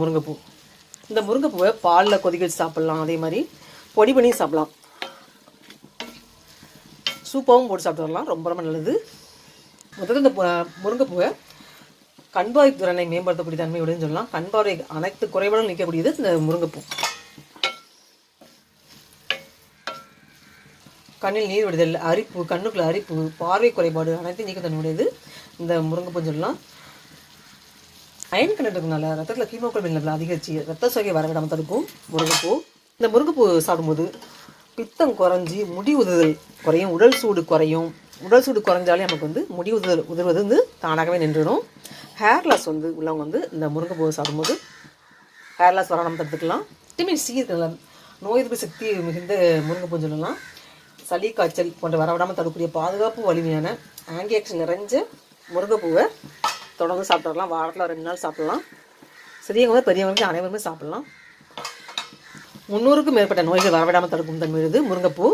முருங்கைப்பூ. இந்த முருங்கைப்பூவை பாலில் கொதிக்க வச்சு சாப்பிட்லாம். அதே மாதிரி பொடி பண்ணி சாப்பிட்லாம். சூப்பாகவும் போட்டு சாப்பிட்டு வரலாம். ரொம்ப ரொம்ப நல்லது. முதல்ல இந்த முருங்கைப்பூவை கண்பார்வை திறனை மேம்படுத்தக்கூடிய தன்மையுடன் சொல்லலாம். கண்பார்வை அனைத்து குறைபாடும் நிற்கக்கூடியது இந்த முருங்கைப்பூ. கண்ணில் நீர் விடுதல் அரிப்பு கண்ணுக்குள்ள அரிப்பு பார்வை குறைபாடு அனைத்தையும் நீக்க தன்மையுடையது இந்த முருங்கைப்பூன்னு சொல்லலாம். அயன் கண்டென்ட் இருக்கனால ரத்தத்தில் ஹீமோகுளோபின் லெவல் அதிகரிச்சு ரத்த சோகை வரவிடாமல் தடுக்கும். முருங்கைப்பூ. இந்த முருங்கைப்பூ சாப்பிடும்போது பித்தம் குறைஞ்சி முடி உதுதல் குறையும் உடல் சூடு குறையும். உடல் சூடு குறைஞ்சாலே நமக்கு வந்து முடி உதுதல் உதிர்வது வந்து தானாகவே நின்றுடும். ஹேர் லாஸ் வந்து உள்ளவங்க வந்து இந்த முருங்கைப்பூவை சாப்பிடும்போது ஹேர் லாஸ் வராமல் தடுத்துக்கலாம். விட்டமின் சி இருக்குல்ல நோய் எதிர்ப்பு சக்தி மிகுந்த முருங்கைப்பூ சொல்லலாம். சளி காய்ச்சல் போன்ற வரவிடாமல் தடுக்கக்கூடிய பாதுகாப்பு வலிமையான ஆன்டி நிறைஞ்ச முருங்கைப்பூவை தொடர்ந்து சாப்பிட்டு வரலாம் வாரத்தில் ரெண்டு நாள் சாப்பிட்லாம். சிறியவங்க பெரியவங்களுக்கு அனைவருமே சாப்பிட்லாம். முந்நூறுக்கும் மேற்பட்ட நோய்கள் வரவிடாமல் தடுக்கும் தன்மை இருந்து முருங்கைப்பூ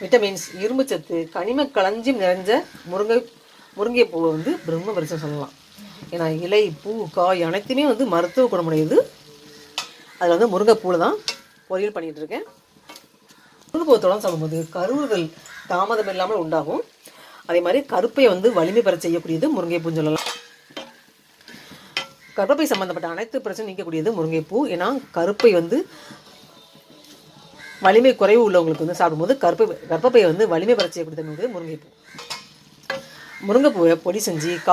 விட்டமின்ஸ் இரும்பு சத்து கனிம களஞ்சியம் நிறைஞ்ச முருங்கை முருங்கை பூவை வந்து பிரம்ம பரிசம் சொல்லலாம். ஏன்னா இலை பூ காய் அனைத்துமே வந்து மருத்துவ குணமுடையது. அதில் வந்து முருங்கைப்பூவில் தான் பொரியல் பண்ணிகிட்டு இருக்கேன். முருங்கைப்பூ தொடர்ந்து சாப்பிடும்போது கருவுறுதல் தாமதம் இல்லாமல் உண்டாகும். அதே மாதிரி கருப்பை வந்து வலிமை பெற செய்யக்கூடியது முருங்கைப்பூன்னு சொல்லலாம். கர்ப்பப்பை சம்பந்தப்பட்ட அனைத்து பிரச்சனை நீக்கக்கூடியது முருங்கைப்பூ. ஏன்னா கருப்பை வந்து வலிமை குறைவு உள்ளவங்களுக்கு வந்து சாப்பிடும்போது கருப்பை கர்ப்பப்பையை வந்து வலிமை பெற செய்யக்கூடியது முருங்கைப்பூ. முருங்கைப்பூவை பொடி செஞ்சு கா